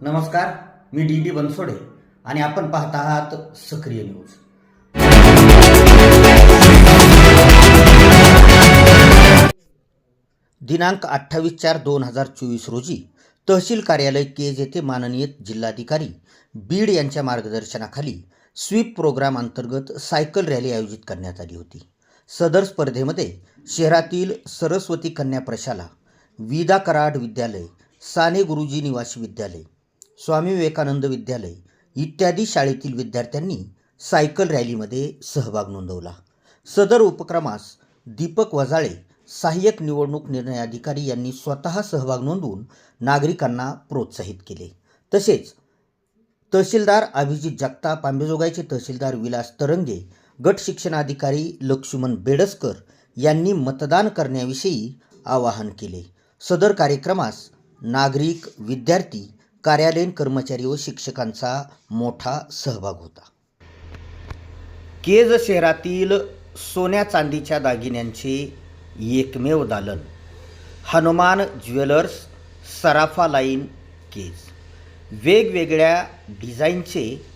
नमस्कार मी D D Bansode आणि आपण पाहत आहात सक्रिय न्यूज. दिनांक अठ्ठावीस चार दोन हजार चोवीस रोजी तहसील कार्यालय केज येथे माननीय जिल्हाधिकारी बीड यांच्या मार्गदर्शनाखाली स्वीप प्रोग्राम अंतर्गत सायकल रॅली आयोजित करण्यात आली होती. सदर स्पर्धेमध्ये शहरातील सरस्वती कन्या प्रशाला विदा कराड विद्यालय साने गुरुजी निवासी विद्यालय स्वामी विवेकानंद विद्यालय इत्यादी शाळेतील विद्यार्थ्यांनी सायकल रॅलीमध्ये सहभाग नोंदवला. सदर उपक्रमास दीपक वजाळे सहाय्यक निवडणूक निर्णय अधिकारी यांनी स्वतः सहभाग नोंदवून नागरिकांना प्रोत्साहित केले. तसेच तहसीलदार अभिजित जगताप आंबेजोगाईचे तहसीलदार विलास तरंगे गट शिक्षणाधिकारी लक्ष्मण बेडसकर यांनी मतदान करण्याविषयी आवाहन केले. सदर कार्यक्रमास नागरिक विद्यार्थी कार्यालयीन कर्मचारी व शिक्षकांचा मोठा सहभाग होता. केज शहरातील सोन्या चांदीच्या दागिन्यांचे एकमेव दालन हनुमान ज्वेलर्स सराफा लाईन केज. वेगवेगळ्या डिझाईनचे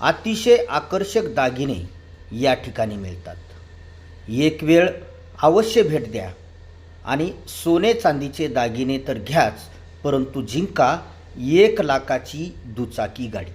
अतिशय आकर्षक दागिने या ठिकाणी मिळतात. एक वेळ अवश्य भेट द्या आणि सोने चांदीचे दागिने तर घ्याच परंतु जिंका एक लाखाची दुचाकी गाडी.